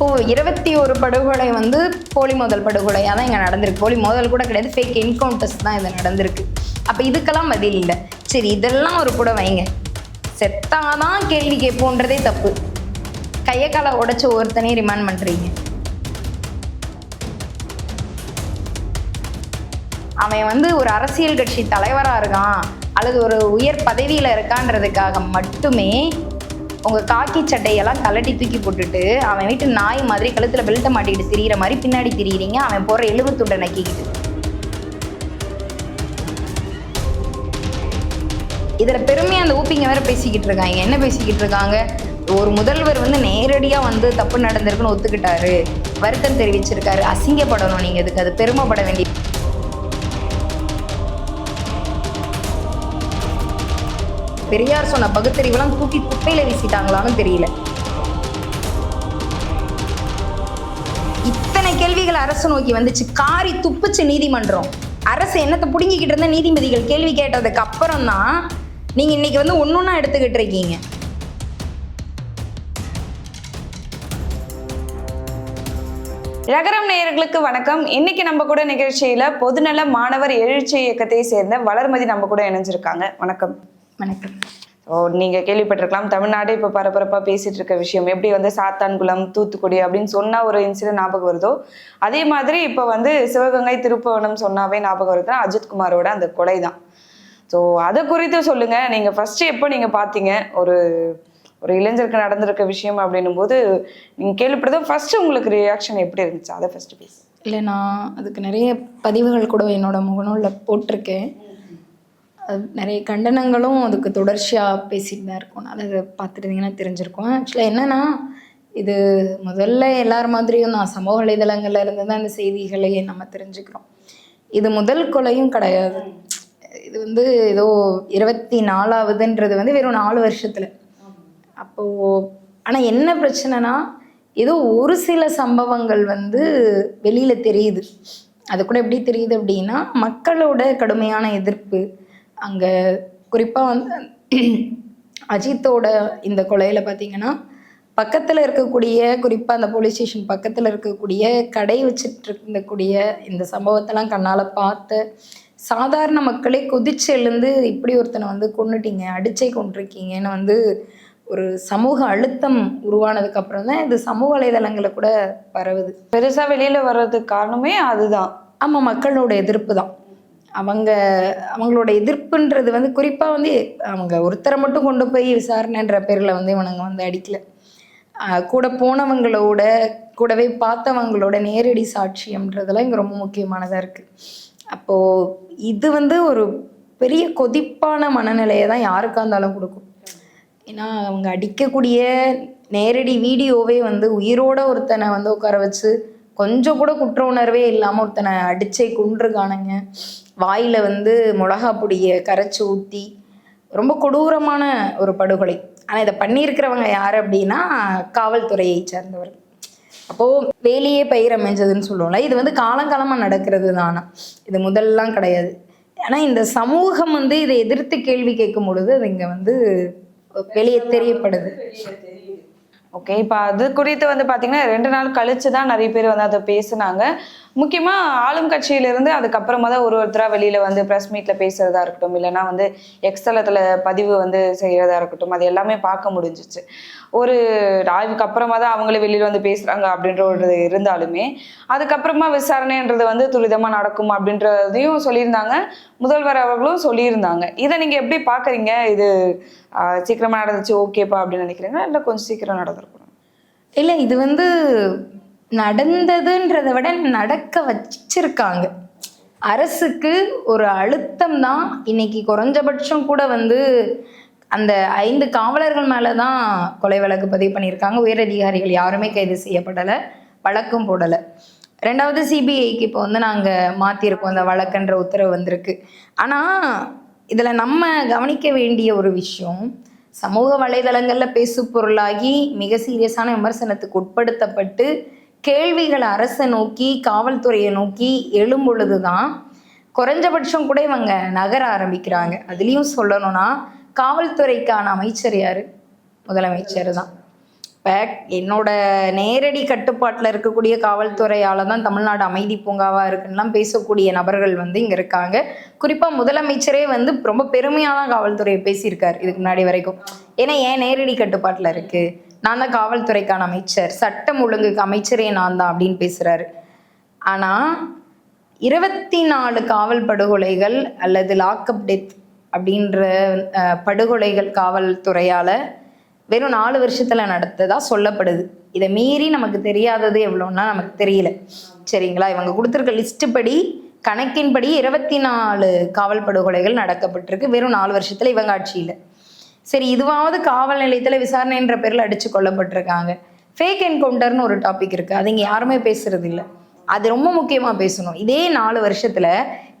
இப்போ இருபத்தி ஒரு படுகொலை வந்து போலி மோதல் படுகொலையாக தான் இங்கே நடந்திருக்கு. போலி மோதல் கூட கிடையாது ஃபேக் என்கவுண்டர்ஸ் தான் இது நடந்திருக்கு. அப்போ இதுக்கெல்லாம் பதில் இல்லை. சரி இதெல்லாம் ஒரு கூட வைங்க. செத்தாதான் கேள்வி கேட்போன்றதே தப்பு. கையை காலை உடைச்ச ஒருத்தனே ரிமாண்ட் பண்ணுறீங்க அவன் வந்து ஒரு அரசியல் கட்சி தலைவராக இருக்கான் அல்லது ஒரு உயர் பதவியில் இருக்கான்றதுக்காக மட்டுமே உங்கள் காக்கி சட்டையெல்லாம் கலட்டி தூக்கி போட்டுட்டு அவன் வீட்டு நாய் மாதிரி கழுத்தில் பெல்ட்டை மாட்டிக்கிட்டு திரியிற மாதிரி பின்னாடி திரியிறீங்க அவன் போகிற எலும்பு துண்டை நக்கிக்கிட்டு இதில் பெருமையாக அந்த ஊப்பிங்க வேற பேசிக்கிட்டு இருக்காங்க. என்ன பேசிக்கிட்டு இருக்காங்க? ஒரு முதல்வர் வந்து நேரடியாக வந்து தப்பு நடந்திருக்குன்னு ஒத்துக்கிட்டாரு. வருத்தம் தெரிவிச்சிருக்காரு. அசிங்கப்படணும் நீங்கள் இதுக்கு அது பெருமைப்பட வேண்டிய பெரியார் சொன்ன பகுத்தறிவெல்லாம் தூக்கி குப்பையில வீசிட்டாங்களான்னு தெரியல. இத்தனை கேள்விகள் அரசு நோக்கி வந்துச்சு. காரி துப்புச்சு நீதிமன்றம். அரசு என்னத்தை புடுங்கிக்கிட்டு இருந்த நீதிபதிகள் கேள்வி கேட்டதுக்கு அப்புறம் தான் நீங்க இன்னைக்கு வந்து ஒன்னொன்னா எடுத்துக்கிட்டு இருக்கீங்க. ரகரம் நேயர்களுக்கு வணக்கம். இன்னைக்கு நம்ம கூட நிகழ்ச்சியில பொதுநல மாணவர் எழுச்சி இயக்கத்தை சேர்ந்த வளர்மதி நம்ம கூட இணைஞ்சிருக்காங்க. வணக்கம். வணக்கம். ஓ நீங்க கேள்விப்பட்டிருக்கலாம். தமிழ்நாடு இப்ப பரபரப்பா பேசிட்டு இருக்க விஷயம். எப்படி வந்து சாத்தான்குளம் தூத்துக்குடி அப்படின்னு சொன்னா ஒரு இன்சிடென்ட் ஞாபகம் வருதோ? அதே மாதிரி இப்ப வந்து சிவகங்கை திருப்பவனம் சொன்னாவே ஞாபகம் வருதுன்னா அஜித்குமாரோட அந்த கொலை தான். ஸோ அதை குறித்து சொல்லுங்க. நீங்க ஃபர்ஸ்ட் எப்போ நீங்க பாத்தீங்க? ஒரு ஒரு இளைஞருக்கு நடந்திருக்க விஷயம் அப்படின்னும் போது நீங்க கேள்விப்பட்டதும் ஃபர்ஸ்ட் உங்களுக்கு ரியாக்ஷன் எப்படி இருந்துச்சு? அதை ஃபர்ஸ்ட் பேசு. இல்லை நான் அதுக்கு நிறைய பதிவுகள் கூட என்னோட முகநூலில் போட்டிருக்கேன். நிறைய கண்டனங்களும் அதுக்கு தொடர்ச்சியாக பேசிட்டு தான் இருக்கோம். அதை பார்த்துருந்தீங்கன்னா தெரிஞ்சிருக்கும். ஆக்சுவலாக என்னென்னா இது முதல்ல எல்லார் மாதிரியும் நான் சமூக வலைதளங்கள்ல இருந்து தான் இந்த செய்திகளையே நம்ம தெரிஞ்சுக்கிறோம். இது முதல் கொலையும் கிடையாது. இது வந்து ஏதோ இருபத்தி நாலாவதுன்றது வந்து வெறும் நாலு வருஷத்தில். அப்போது ஆனால் என்ன பிரச்சனைனா ஏதோ ஒரு சில சம்பவங்கள் வந்து வெளியில் தெரியுது. அது கூட எப்படி தெரியுது அப்படின்னா மக்களோட கடுமையான எதிர்ப்பு அங்கே குறிப்பாக வந்து அஜித்தோட இந்த கொலையில் பார்த்தீங்கன்னா பக்கத்தில் இருக்கக்கூடிய குறிப்பாக அந்த போலீஸ் ஸ்டேஷன் பக்கத்தில் இருக்கக்கூடிய கடை வச்சுட்டு இருக்கக்கூடிய இந்த சம்பவத்தெல்லாம் கண்ணால் பார்த்து சாதாரண மக்களே கொதிச்சு எழுந்து இப்படி ஒருத்தனை வந்து கொன்னுட்டீங்க அடிச்சே கொண்டிருக்கீங்கன்னு வந்து ஒரு சமூக அழுத்தம் உருவானதுக்கு அப்புறம் தான் இது சமூக வலைதளங்களில் கூட பரவுது. பெருசா வெளியில வர்றதுக்கு காரணமே அதுதான். ஆமாம் மக்களோட எதிர்ப்பு தான். அவங்க அவங்களோட எதிர்ப்புன்றது வந்து குறிப்பாக வந்து அவங்க ஒருத்தரை மட்டும் கொண்டு போய் விசாரணைன்ற பேரில் வந்து இவனுங்க வந்து அடிக்கல. கூட போனவங்களோட கூடவே பார்த்தவங்களோட நேரடி சாட்சியம்ன்றதெல்லாம் இங்கே ரொம்ப முக்கியமானதாக இருக்குது அப்போது இது வந்து ஒரு பெரிய கொதிப்பான மனநிலையை தான் யாருக்கா இருந்தாலும் கொடுக்கும். ஏன்னா அவங்க அடிக்கக்கூடிய நேரடி வீடியோவே வந்து உயிரோட ஒருத்தனை வந்து உட்கார வச்சு கொஞ்சம் கூட குற்ற உணர்வே இல்லாமல் ஒருத்தனை அடிச்சே கொண்டிருக்கானுங்க வாயில் வந்து மிளகா பொடியை கரைச்சி ஊற்றி ரொம்ப கொடூரமான ஒரு படுகொலை. ஆனால் இதை பண்ணியிருக்கிறவங்க யார் அப்படின்னா காவல்துறையை சேர்ந்தவர்கள். அப்போது வேலையே பயிர் அமைஞ்சதுன்னு சொல்லுவோம்ல இது வந்து காலங்காலமாக நடக்கிறது தானா இது முதல்லாம் கிடையாது. ஆனால் இந்த சமூகம் வந்து இதை எதிர்த்து கேள்வி கேட்கும் பொழுது அது இங்கே வந்து வெளியே தெரியப்படுது. ஓகே இப்போ அது குறித்து வந்து பார்த்தீங்கன்னா ரெண்டு நாள் கழிச்சு தான் நிறைய பேர் வந்து அதை பேசுனாங்க. முக்கியமாக ஆளும் கட்சியிலிருந்து அதுக்கப்புறமா தான் ஒரு ஒருத்தராக வெளியில் வந்து ப்ரெஸ் மீட்டில் பேசுகிறதா இருக்கட்டும் இல்லைன்னா வந்து எக்ஸலத்தில் பதிவு வந்து செய்கிறதா இருக்கட்டும் அது எல்லாமே பார்க்க முடிஞ்சிச்சு. ஒரு ஆய்வுக்கு அப்புறமா தான் அவங்களே வெளியில் வந்து பேசுகிறாங்க அப்படின்ற ஒரு இருந்தாலுமே அதுக்கப்புறமா விசாரணைன்றது வந்து துரிதமாக நடக்கும் அப்படின்றதையும் சொல்லியிருந்தாங்க. முதல்வர் அவர்களும் சொல்லியிருந்தாங்க. இதை நீங்கள் எப்படி பார்க்குறீங்க? இது சீக்கிரமாக நடந்துச்சு ஓகேப்பா அப்படின்னு நினைக்கிறீங்களா? இல்லை கொஞ்சம் சீக்கிரம் நடந்திருக்கணும் இல்லை இது வந்து நடந்ததுன்றதை விட நடக்க வச்சிருக்காங்க. அரசுக்கு ஒரு அழுத்தம் தான் இன்னைக்கு குறைஞ்சபட்சம் கூட வந்து அந்த ஐந்து காவலர்கள் மேலே தான் கொலை வழக்கு பதிவு பண்ணியிருக்காங்க. உயரதிகாரிகள் யாருமே கைது செய்யப்படலை வழக்கும் போடலை. ரெண்டாவது சிபிஐக்கு இப்போ வந்து நாங்கள் மாற்றிருக்கோம் அந்த வழக்குன்ற உத்தரவு வந்திருக்கு. ஆனால் இதில் நம்ம கவனிக்க வேண்டிய ஒரு விஷயம் சமூக வலைதளங்களில் பேசு பொருளாகி மிக சீரியஸான விமர்சனத்துக்கு உட்படுத்தப்பட்டு கேள்விகளை அரசை நோக்கி காவல்துறையை நோக்கி எழும் பொழுது தான் குறைஞ்சபட்சம் கூட இவங்க நகர ஆரம்பிக்கிறாங்க. அதுலேயும் சொல்லணும்னா காவல்துறைக்கான அமைச்சர் யார்? முதலமைச்சர் தான். இப்போ என்னோட நேரடி கட்டுப்பாட்டில் இருக்கக்கூடிய காவல்துறையால் தான் தமிழ்நாடு அமைதி பூங்காவாக இருக்குன்னுலாம் பேசக்கூடிய நபர்கள் வந்து இங்கே இருக்காங்க. குறிப்பாக முதலமைச்சரே வந்து ரொம்ப பெருமையாக தான் காவல்துறையை பேசியிருக்கார் இதுக்கு முன்னாடி வரைக்கும். ஏன்னா ஏன் நேரடி கட்டுப்பாட்டில் இருக்குது நான் தான் காவல்துறைக்கான அமைச்சர். சட்டம் ஒழுங்குக்கு அமைச்சரே நான் தான் அப்படின்னு பேசுகிறாரு ஆனால் இருபத்தி நாலு காவல் படுகொலைகள் அல்லது லாக்அப் டெத் அப்படின்ற படுகொலைகள் காவல்துறையால் வெறும் நாலு வருஷத்துல நடத்ததா சொல்லப்படுது. இதை மீறி நமக்கு தெரியாதது எவ்வளோன்னா நமக்கு தெரியல. சரிங்களா? இவங்க கொடுத்துருக்க லிஸ்ட் படி கணக்கின்படி இருபத்தி நாலு காவல் படுகொலைகள் நடக்கப்பட்டிருக்கு வெறும் நாலு வருஷத்துல இவங்க ஆட்சியில். சரி இதுவாவது காவல் நிலையத்தில் விசாரணைன்ற பேரில் அடிச்சு கொல்லப்பட்டிருக்காங்க. ஃபேக் என்கவுண்டர்னு ஒரு டாபிக் இருக்கு. அது இங்கே யாருமே பேசுறது இல்லை. அது ரொம்ப முக்கியமாக பேசணும். இதே நாலு வருஷத்துல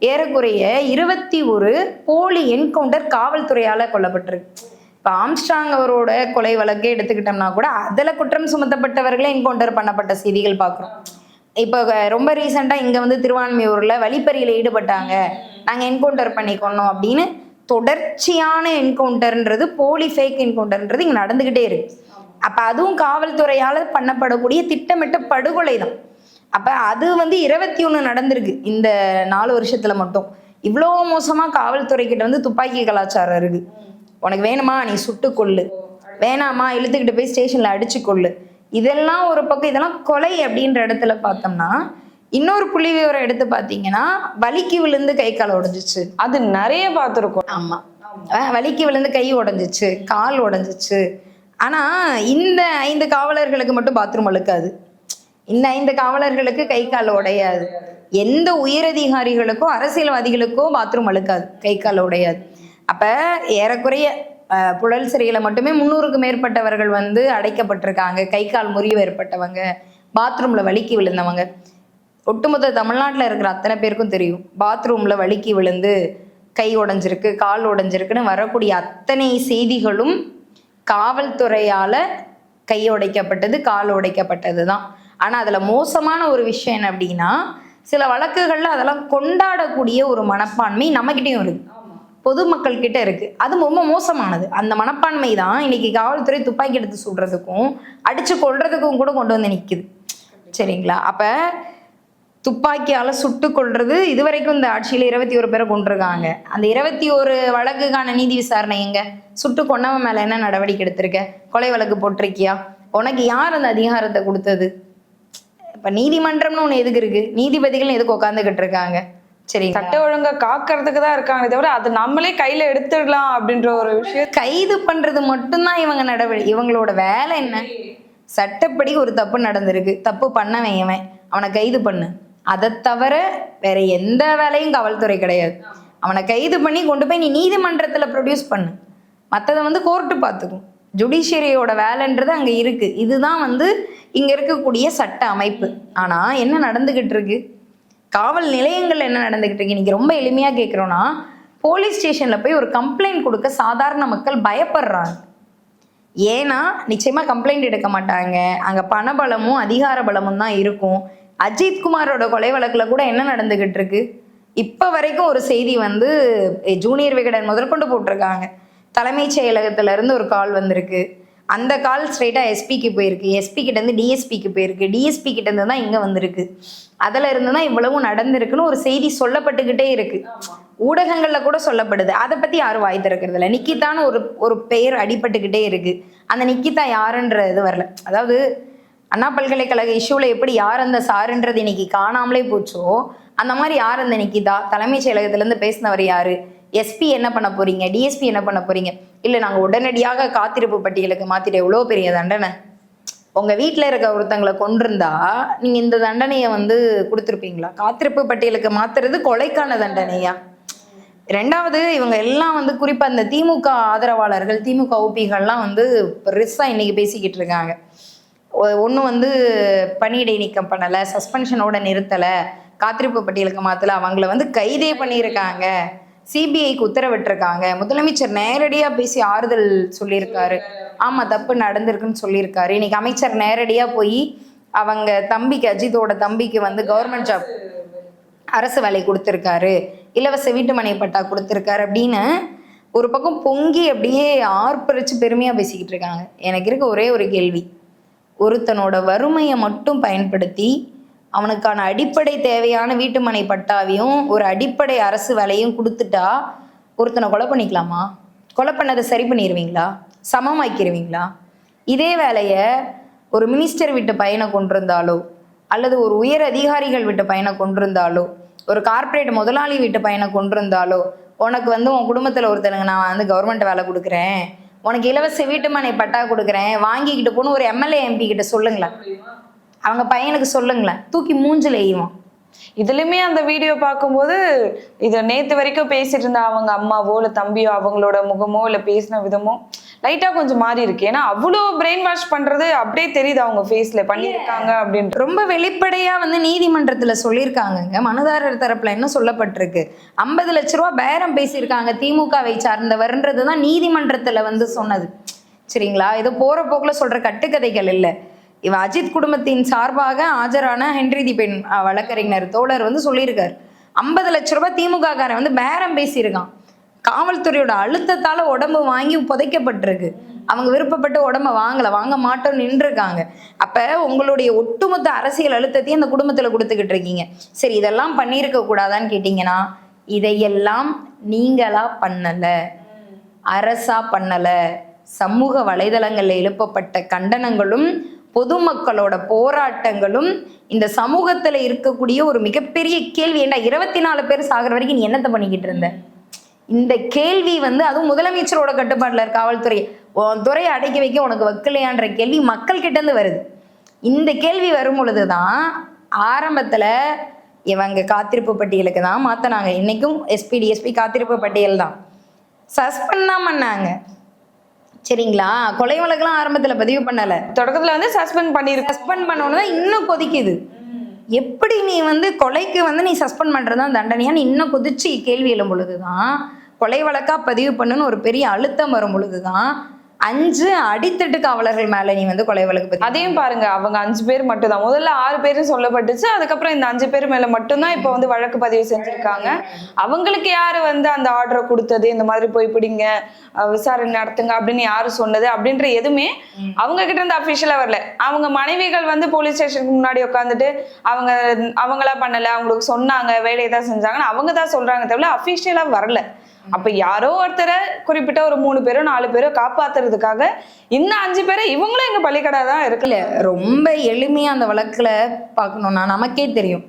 ஏறக்குறைய இருபத்தி ஒரு போலி என்கவுண்டர் காவல்துறையால் கொல்லப்பட்டிருக்கு. இப்போ ஆம்ஸ்ட்ராங் அவரோட கொலை வழக்கே எடுத்துக்கிட்டோம்னா கூட அதில் குற்றம் சுமத்தப்பட்டவர்களே என்கவுண்டர் பண்ணப்பட்ட செய்திகள் பார்க்குறோம் இப்போ ரொம்ப ரீசெண்டாக இங்கே வந்து திருவான்மையூரில் வழிப்பறியில் ஈடுபட்டாங்க. நாங்கள் என்கவுண்டர் பண்ணி கொண்டோம் அப்படின்னு தொடர்ச்சியான என்கவுண்டர்ன்றது போலி ஃபேக் என்கவுண்டர்ன்றது இங்கே நடந்துக்கிட்டே இருக்கு. அப்போ அதுவும் காவல்துறையால் பண்ணப்படக்கூடிய திட்டமிட்ட படுகொலை தான் அப்போ அது வந்து இருபத்தி ஒன்று நடந்திருக்கு இந்த நாலு வருஷத்துல மட்டும். இவ்வளோ மோசமாக காவல்துறை கிட்ட வந்து துப்பாக்கி கலாச்சாரம் இருக்கு. உனக்கு வேணுமா? நீ சுட்டு கொள்ளு வேணாமா? இழுத்துக்கிட்டு போய் ஸ்டேஷன்ல அடிச்சு கொள்ளு இதெல்லாம் ஒரு பக்கம் இதெல்லாம் கொலை அப்படின்ற இடத்துல பார்த்தோம்னா இன்னொரு புள்ளி விவரம் எடுத்து பார்த்தீங்கன்னா வலிக்கு விழுந்து கை கால் உடைஞ்சிச்சு. அது நிறைய பார்த்துருக்கோம். ஆமா. அஹ் வலிக்கு விழுந்து கை உடைஞ்சிச்சு கால் உடைஞ்சிச்சு. ஆனா இந்த ஐந்து காவலர்களுக்கு மட்டும் பாத்ரூம் அழுக்காது. இந்த ஐந்து காவலர்களுக்கு கை கால் உடையாது. எந்த உயரதிகாரிகளுக்கோ அரசியல்வாதிகளுக்கோ பாத்ரூம் அழுக்காது. கை கால் உடையாது. அப்ப ஏறக்குறைய புழல் சிறையில மட்டுமே முந்நூறுக்கு மேற்பட்டவர்கள் வந்து அடைக்கப்பட்டிருக்காங்க. கை கால் முறிவு ஏற்பட்டவங்க. பாத்ரூம்ல வலிக்கு விழுந்தவங்க. ஒட்டுமொத்த தமிழ்நாட்டில் இருக்கிற அத்தனை பேருக்கும் தெரியும். பாத்ரூம்ல வழுக்கி விழுந்து கை உடைஞ்சிருக்கு கால் உடஞ்சிருக்குன்னு வரக்கூடிய அத்தனை செய்திகளும் காவல்துறையால கை உடைக்கப்பட்டது கால் உடைக்கப்பட்டது தான் ஆனா அதுல மோசமான ஒரு விஷயம் என்ன அப்படின்னா சில வழக்குகள்ல அதெல்லாம் கொண்டாடக்கூடிய ஒரு மனப்பான்மை நம்மகிட்டயும் இருக்கு. பொதுமக்கள் கிட்ட இருக்கு. அது ரொம்ப மோசமானது. அந்த மனப்பான்மை தான் இன்னைக்கு காவல்துறை துப்பாக்கி எடுத்து சுடுறதுக்கும் அடிச்சு கொல்றதுக்கும் கூட கொண்டு வந்து நிக்குது. சரிங்களா? அப்ப துப்பாக்கியால சுட்டு கொல்றது இதுவரைக்கும் இந்த ஆட்சியில இருபத்தி ஒரு பேரை கொண்டிருக்காங்க அந்த இருபத்தி ஒரு வழக்குக்கான நீதி விசாரணை எங்க? சுட்டு கொன்னவன் மேல என்ன நடவடிக்கை எடுத்திருக்க? கொலை வழக்கு போட்டிருக்கியா? உனக்கு யார் அந்த அதிகாரத்தை கொடுத்தது? இப்ப நீதிமன்றம்னு ஒண்ணு எதுக்கு இருக்கு? நீதிபதிகள் எதுக்கு உட்காந்துக்கிட்டு இருக்காங்க? சரிங்களா? சட்ட ஒழுங்கை காக்கிறதுக்கு தான் இருக்காங்க தவிர அது நம்மளே கையில எடுத்துடலாம் அப்படின்ற ஒரு விஷயம். கைது பண்றது மட்டும்தான் இவங்க நடவடிக்கை இவங்களோட வேலை என்ன? சட்டப்படி ஒரு தப்பு நடந்திருக்கு. தப்பு பண்ணவன் இவன். அவனை கைது பண்ணு. அதை தவிர வேற எந்த வேலையும் காவல்துறை கிடையாது. அவனை கைது பண்ணி கொண்டு போய் நீ நீதிமன்றத்துல ப்ரொடியூஸ் பண்ணு. மற்றதை வந்து கோர்ட்டு பார்த்துக்கும் ஜுடிஷியரியோட வேலைன்றது அங்க இருக்கு. இதுதான் வந்து இங்கே இருக்கக்கூடிய சட்ட அமைப்பு. ஆனால் என்ன நடந்துக்கிட்டு இருக்கு காவல் நிலையங்கள் என்ன நடந்துக்கிட்டு இருக்கு இன்னைக்கு ரொம்ப எளிமையாக கேட்குறோன்னா போலீஸ் ஸ்டேஷனில் போய் ஒரு கம்ப்ளைண்ட் கொடுக்க சாதாரண மக்கள் பயப்படுறாங்க. ஏன்னா நிச்சயமாக கம்ப்ளைண்ட் எடுக்க மாட்டாங்க. அங்க பணபலமும் அதிகார பலமும் தான் இருக்கும். அஜித் குமாரோட கொலை வழக்கில் கூட என்ன நடந்துக்கிட்டு இருக்கு இப்போ வரைக்கும் ஒரு செய்தி வந்து ஜூனியர் விகடன் முதற்கொண்டு போட்டிருக்காங்க. தலைமைச் செயலகத்துல இருந்து ஒரு கால் வந்திருக்கு. அந்த கால் ஸ்ட்ரைட்டா எஸ்பிக்கு போயிருக்கு. எஸ்பி கிட்ட இருந்து டிஎஸ்பிக்கு போயிருக்கு. டிஎஸ்பி கிட்ட இருந்து தான் இங்க வந்திருக்கு. அதுல இருந்து தான் இவ்வளவும் நடந்திருக்குன்னு ஒரு செய்தி சொல்லப்பட்டுக்கிட்டே இருக்கு. ஊடகங்கள்ல கூட சொல்லப்படுது. அதை பத்தி யாரும் வாய் திறக்கிறது இல்ல நிக்கிதான்னு ஒரு ஒரு பெயர் அடிபட்டுக்கிட்டே இருக்கு. அந்த நிக்கிதா யாருன்ற இது வரல. அதாவது அண்ணா பல்கலைக்கழக இஷ்யூல எப்படி யார் அந்த சாருன்றது இன்னைக்கு காணாமலே போச்சோ அந்த மாதிரி யார் அந்த நிக்கிதா? தலைமைச் செயலகத்துல இருந்து பேசினவர் யாரு? எஸ்பி என்ன பண்ண போறீங்க? டிஎஸ்பி என்ன பண்ண போறீங்க? இல்ல நாங்க உடனடியாக காத்திருப்பு பட்டியலுக்கு மாத்திட்டு எவ்வளோ பெரிய தண்டனை? உங்க வீட்டில் இருக்க ஒருத்தங்களை கொண்டிருந்தா நீங்க இந்த தண்டனையை வந்து கொடுத்துருப்பீங்களா? காத்திருப்பு பட்டியலுக்கு மாத்துறது கொலைக்கான தண்டனையா? ரெண்டாவது இவங்க எல்லாம் வந்து குறிப்பா இந்த திமுக ஆதரவாளர்கள் திமுக ஓபிகள்லாம் வந்து பெருசா இன்னைக்கு பேசிக்கிட்டு இருக்காங்க. ஒன்று வந்து பணியிடை நீக்கம் பண்ணலை சஸ்பென்ஷனோட நிறுத்தலை காத்திருப்பு பட்டியலுக்கு மாத்தல அவங்கள வந்து கைதே பண்ணியிருக்காங்க. சிபிஐக்கு உத்தரவிட்டிருக்காங்க. முதலமைச்சர் நேரடியாக பேசி ஆறுதல் சொல்லியிருக்காரு. ஆமாம் தப்பு நடந்திருக்குன்னு சொல்லியிருக்காரு. இன்னைக்கு அமைச்சர் நேரடியாக போய் அவங்க தம்பிக்கு அஜித்தோட தம்பிக்கு வந்து கவர்மெண்ட் ஜாப் அரசு வேலை கொடுத்துருக்காரு. இலவச வீட்டுமனை பட்டா கொடுத்துருக்காரு அப்படின்னு ஒரு பக்கம் பொங்கி அப்படியே ஆர்ப்பரிச்சு பெருமையாக பேசிக்கிட்டு இருக்காங்க. எனக்கு இருக்க ஒரே ஒரு கேள்வி. ஒருத்தனோட வறுமையை மட்டும் பயன்படுத்தி அவனுக்கான அடிப்படை தேவையான வீட்டுமனை பட்டாவையும் ஒரு அடிப்படை அரசு வேலையும் கொடுத்துட்டா ஒருத்தனை கொலை பண்ணிக்கலாமா? கொலை பண்ணதை சரி பண்ணிடுவீங்களா சமமாக்கிடுவீங்களா இதே வேலையை ஒரு மினிஸ்டர் விட்டு பையனை கொண்டிருந்தாலோ அல்லது ஒரு உயர் அதிகாரிகள் விட்டு பையனை கொண்டிருந்தாலோ ஒரு கார்ப்பரேட் முதலாளி வீட்டு பையனை கொண்டிருந்தாலோ உனக்கு வந்து உன் குடும்பத்தில் ஒருத்தனுக்கு நான் வந்து கவர்மெண்ட் வேலை கொடுக்குறேன். உனக்கு இலவச வீட்டுமனை பட்டா கொடுக்குறேன். வாங்கிக்கிட்டு போன்னு ஒரு எம்எல்ஏ எம்பி கிட்ட சொல்லுங்களேன். அவங்க பையனுக்கு சொல்லுங்களேன். தூக்கி மூஞ்சில் எய்வான் இதுலயுமே அந்த வீடியோ பார்க்கும்போது இது நேத்து வரைக்கும் பேசிட்டு இருந்த அவங்க அம்மாவோ இல்ல தம்பியோ அவங்களோட முகமோ இல்ல பேசின விதமோ லைட்டா கொஞ்சம் மாறி இருக்கு. ஏன்னா அவ்வளோ பிரெயின் வாஷ் பண்றது அப்படியே தெரியுது அவங்க ஃபேஸ்ல பண்ணியிருக்காங்க அப்படின்ட்டு ரொம்ப வெளிப்படையா வந்து நீதிமன்றத்துல சொல்லியிருக்காங்கங்க. மனுதாரர் தரப்புல என்ன சொல்லப்பட்டிருக்கு? ஐம்பது லட்ச ரூபா பேரம் பேசியிருக்காங்க. திமுகவை சார்ந்தவர்ன்றது தான் நீதிமன்றத்துல வந்து சொன்னது. சரிங்களா? இது போற போக்குல சொல்ற கட்டுக்கதைகள் இல்லை. இவ அஜித் குடும்பத்தின் சார்பாக ஆஜரான ஹென்றி தீபன் வழக்கறிஞர் தோழர் வந்து சொல்லியிருக்காரு. ஐம்பது லட்ச ரூபாய் திமுக காரன் வந்து பேரம் பேசியிருக்கான். காவல்துறையோட அழுத்தத்தால உடம்பு வாங்கி புதைக்கப்பட்டிருக்கு. அவங்க விருப்பப்பட்டு உடம்ப வாங்கல வாங்க மாட்டோம் நின்றுருக்காங்க. அப்ப உங்களுடைய ஒட்டுமொத்த அரசியல் அழுத்தத்தையும் அந்த குடும்பத்துல கொடுத்துக்கிட்டு இருக்கீங்க. சரி இதெல்லாம் பண்ணியிருக்க கூடாதான்னு கேட்டீங்கன்னா இதையெல்லாம் நீங்களா பண்ணல. அரசா பண்ணல. சமூக வலைதளங்கள்ல எழுப்பப்பட்ட கண்டனங்களும் பொதுமக்களோட போராட்டங்களும் இந்த சமூகத்துல இருக்கக்கூடிய ஒரு மிகப்பெரிய கேள்வி. ஏண்டா இருபத்தி நாலு பேர் சாகிற வரைக்கும் நீ என்னத்தை பண்ணிக்கிட்டு இருந்த? இந்த கேள்வி வந்து அதுவும் முதலமைச்சரோட கட்டுப்பாட்டில் இருக்க காவல்துறை. உன் துறையை அடக்கி வைக்க உனக்கு வைக்கலையான்ற கேள்வி மக்கள் கிட்ட இருந்து வருது. இந்த கேள்வி வரும் பொழுதுதான் ஆரம்பத்துல இவங்க காத்திருப்பு பட்டியலுக்கு தான் மாத்தினாங்க. இன்னைக்கும் எஸ்பி டிஎஸ்பி காத்திருப்பு பட்டியல் தான். சஸ்பெண்ட் தான் பண்ணாங்க. சரிங்களா? கொலை வழக்கெல்லாம் ஆரம்பத்துல பதிவு பண்ணல. தொடக்கத்துல வந்து சஸ்பெண்ட் பண்ணிருக்க சஸ்பெண்ட் பண்ணோன்னு தான் இன்னும் கொதிக்குது. எப்படி நீ வந்து கொலைக்கு வந்து நீ சஸ்பெண்ட் பண்ணுறது தான் தண்டனையான்னு இன்னும் கொதிச்சு கேள்வி எழும் பொழுது தான் கொலை வழக்கா பதிவு பண்ணுன்னு ஒரு பெரிய அழுத்தம் வரும் பொழுது தான் அஞ்சு அடித்தட்டு காவலர்கள் மேலே நீ வந்து கொலை வழக்கு பதிவு அதையும் பாருங்க அவங்க அஞ்சு பேர் மட்டும்தான். முதல்ல ஆறு பேரும் சொல்லப்பட்டுச்சு. அதுக்கப்புறம் இந்த அஞ்சு பேர் மேல மட்டும்தான் இப்போ வந்து வழக்கு பதிவு செஞ்சிருக்காங்க. அவங்களுக்கு யாரு வந்து அந்த ஆர்டரை கொடுத்தது? இந்த மாதிரி போய் பிடிங்க விசாரணை நடத்துங்க அப்படின்னு யாரு சொன்னது அப்படின்ற எதுவுமே அவங்க கிட்ட இருந்து அபிஷியலா வரல. அவங்க மனைவிகள் வந்து போலீஸ் ஸ்டேஷனுக்கு முன்னாடி உட்காந்துட்டு அவங்க அவங்களா பண்ணல அவங்களுக்கு சொன்னாங்க வேலையை தான் செஞ்சாங்கன்னு அவங்க தான் சொல்றாங்க தவிர அபிஷியலா வரல. அப்ப யாரோ ஒருத்தரை குறிப்பிட்ட ஒரு மூணு பேரோ நாலு பேரோ காப்பாத்துறதுக்காக இந்த அஞ்சு பேரை இவங்களும் எங்க பலிக்கடா தான் இருக்குல்ல ரொம்ப எளிமையாக அந்த வழக்கில் பார்க்கணுன்னா நமக்கே தெரியும்.